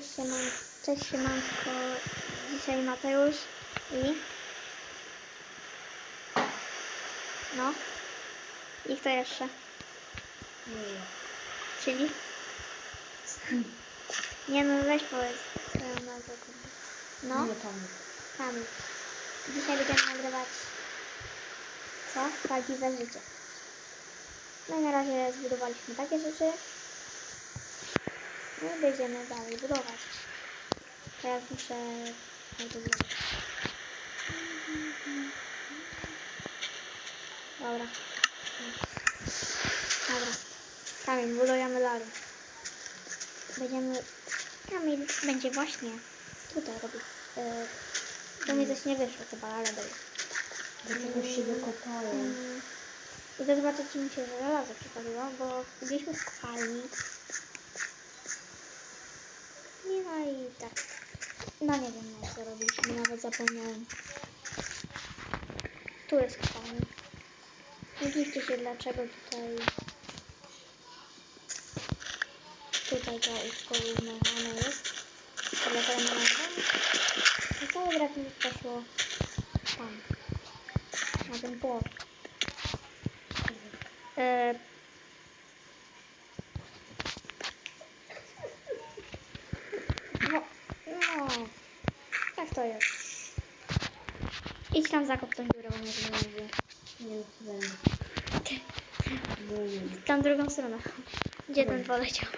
Cześć siemanko, cześć siemanko. Dzisiaj Mateusz i... No. I kto jeszcze? Nie. Czyli? Nie no, weź powiedz swoją nazwę. No, Nie tam. Kamil. Dzisiaj będziemy nagrywać... Co? Prawdziwe życie. No i na razie zbudowaliśmy takie rzeczy. No i będziemy dalej budować. Teraz muszę... to zrobić. Dobra. Dobra. Kamil, budujemy dalej. Będziemy... Kamil będzie właśnie tutaj robić. Yy, to mi coś nie wyszło chyba, ale dobra. Do czegoś się dokopałem. Mm, Idę zobaczyć, czy mi się żelazo przypaliło, bo byliśmy w kopalni. No i tak. No nie wiem, no, co robiliśmy, nawet zapomniałem. Tu jest kopalnia. Nie dziwcie się, dlaczego tutaj... Tutaj ta uszkodzona jest. Dlatego nie mam. I brak mi poszło tam. Na ten płot. E... No, no, tak to jest. Idź tam zakop tą dziurę, bo mnie to nie lubię. Nie wiem. No nie wiem. Tam drugą stronę. Gdzie ten poleciał?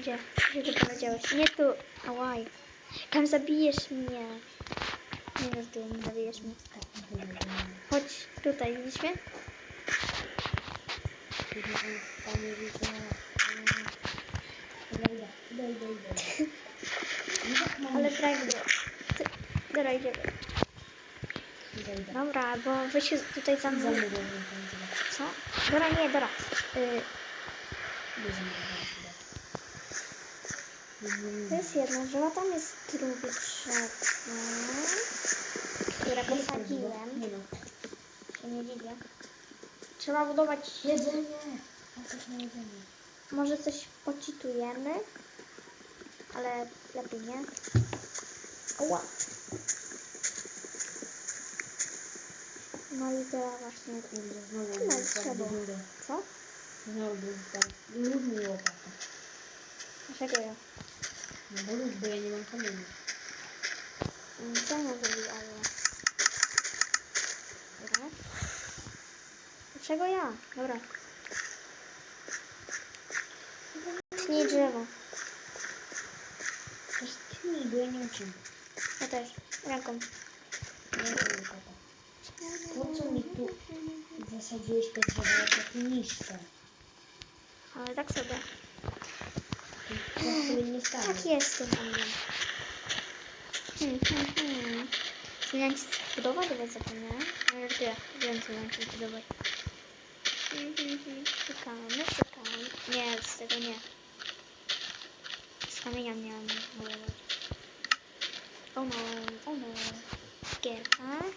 Gdzie? Gdzie ty poleciałeś? Nie tu. Ałaj. Tam zabijesz mnie. Nie wiem, ty nie zabijesz mnie. Chodź tutaj, widzisz mnie? Tam nie widzę. Dobra, idę. Idę, idę, idę. Nie tak mam. Ale. Ty- Dobra, idziemy. Dobra, bo wy się tutaj za mną... Zamówię mnie tam idę. Co? Dobra, nie, dobra. Y, to jest jedno drzewo, tam jest drugie drzewo, które posadziłem. Nie. Się nie dziwię. Trzeba budować... Jedzenie. Może coś pocitujemy, ale lepiej nie. Ła. No i teraz właśnie... Kurde, znowu No, był trzeba. do góry. Co? Znowu był tak. Lud mi łopatę. Dlaczego ja? No bo lud, bo ja nie mam kamieni. Co ja zrobił, ale... Dobra. Dlaczego ja? Dobra. Tnij drzewo. Bo ja nie czym. Ja też. Ręką. Po co mi tu zasadziłeś te drzewo, takie niższe? Ale tak sobie. To sobie nie stało. Tak jest tym anglem. Hmm, hmm, hmm. Zmieniać budować, bo zapomniałem. Ale wie, wiem co mam się budować. Hmm, hmm, hmm. Szukamy, szukamy. Nie, z tego nie. Z kamienia miałem budować. O no, o no. Gierka.